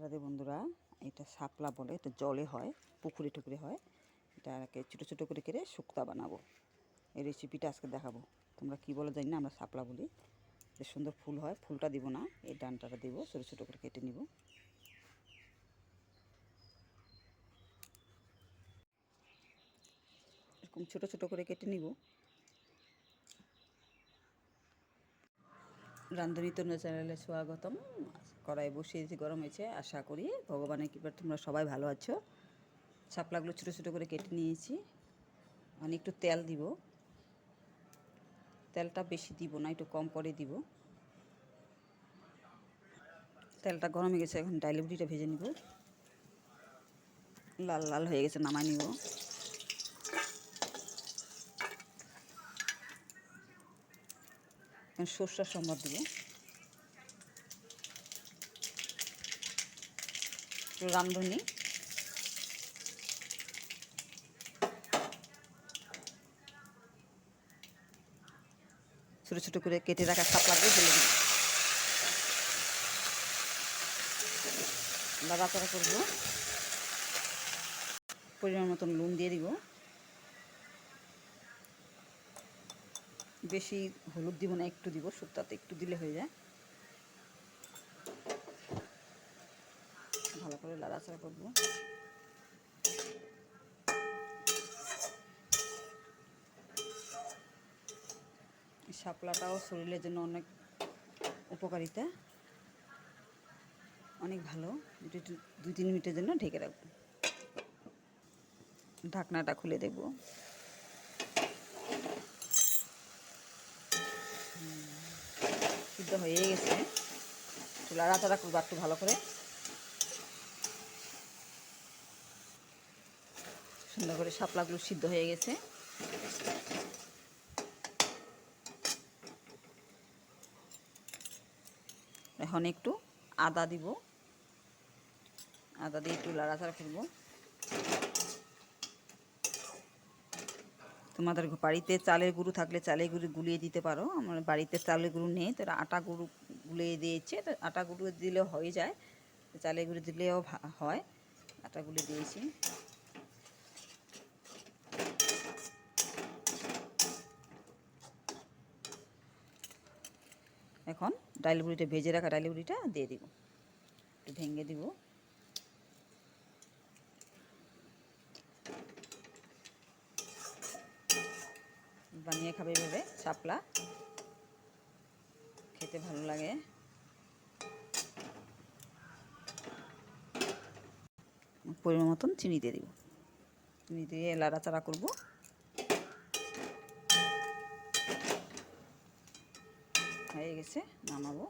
রাধে বন্ধুরা, এটা শাপলা বলে, এটা জলে হয়, পুকুরে টুকুরে হয়। এটাকে ছোটো ছোটো করে কেটে শুক্তা বানাবো। এই রেসিপিটা আজকে দেখাবো। তোমরা কি বলো জানি না, আমরা শাপলা বলি। যে সুন্দর ফুল হয়, ফুলটা দিব না, এই ডানটাটা দিব, ছোটো ছোটো করে কেটে নিব। এরকম ছোটো ছোটো করে কেটে নিব। রান্ধনী তরুণ চ্যানেলে স্বাগতম। কড়াই বসিয়েছি গরম হয়েছে। আশা করি ভগবানের কৃপার তোমরা সবাই ভালো আছো। শাপলাগুলো ছোটো ছোটো করে কেটে নিয়েছি। আমি একটু তেল দিব। তেলটা বেশি দিব না, একটু কম করে দিব। তেলটা গরম হয়ে গেছে, এখন ডাইলে বুটিটা ভেজে নিব। লাল লাল হয়ে গেছে নামাই নিব। এখন সর্ষার সম্বাদ দিব রাঁধুনি। ছোটো ছোটো করে কেটে রাখা শাপলাগুলো ঢেলে দিব লাড়াচাড়া করব। পরিমাণ মতন নুন দিয়ে দিব। বেশি হলুদ দিব না, একটু দিব শুক্তাতে একটু দিলে হয়ে যায়। ভালো করে লাড়াচাড়া করব শাপলাটাও শরীরের জন্য অনেক উপকারিতা। অনেক ভালো দুই তিন মিনিটের জন্য ঢেকে রাখব। ঢাকনাটা খুলে দেবো সিদ্ধ হয়ে গেছে। একটু লাড়াচাড়া করব একটু ভালো করে। সুন্দর করে শাপলাগুলো সিদ্ধ হয়ে গেছে। এখন একটু আদা দিব। আদা দিয়ে একটু লাড়াচাড়া করব। তোমাদের বাড়িতে চালের গুঁড়ো থাকলে চালের গুঁড়ো গুলিয়ে দিতে পারো। আমার বাড়িতে চালের গুঁড়ো নেই তো আটা গুঁড়ো গুলিয়ে দিয়েছে। তো আটা গুঁড়ো দিলে হয়ে যায়, চালের গুঁড়ো দিলেও হয়। আটা গুলি দিয়েছি। এখন ডাইল বুড়িটা, ভেজে রাখা ডাইল বুড়িটা দিয়ে দিব। একটু ভেঙে দিব। বানিয়ে খাবে এভাবে, শাপলা। খেতে ভালো লাগে। পরিমাণ মতন চিনি দিয়ে দিব। চিনি দিয়ে লাড়াচাড়া করব। হয়ে গেছে, নামাবো।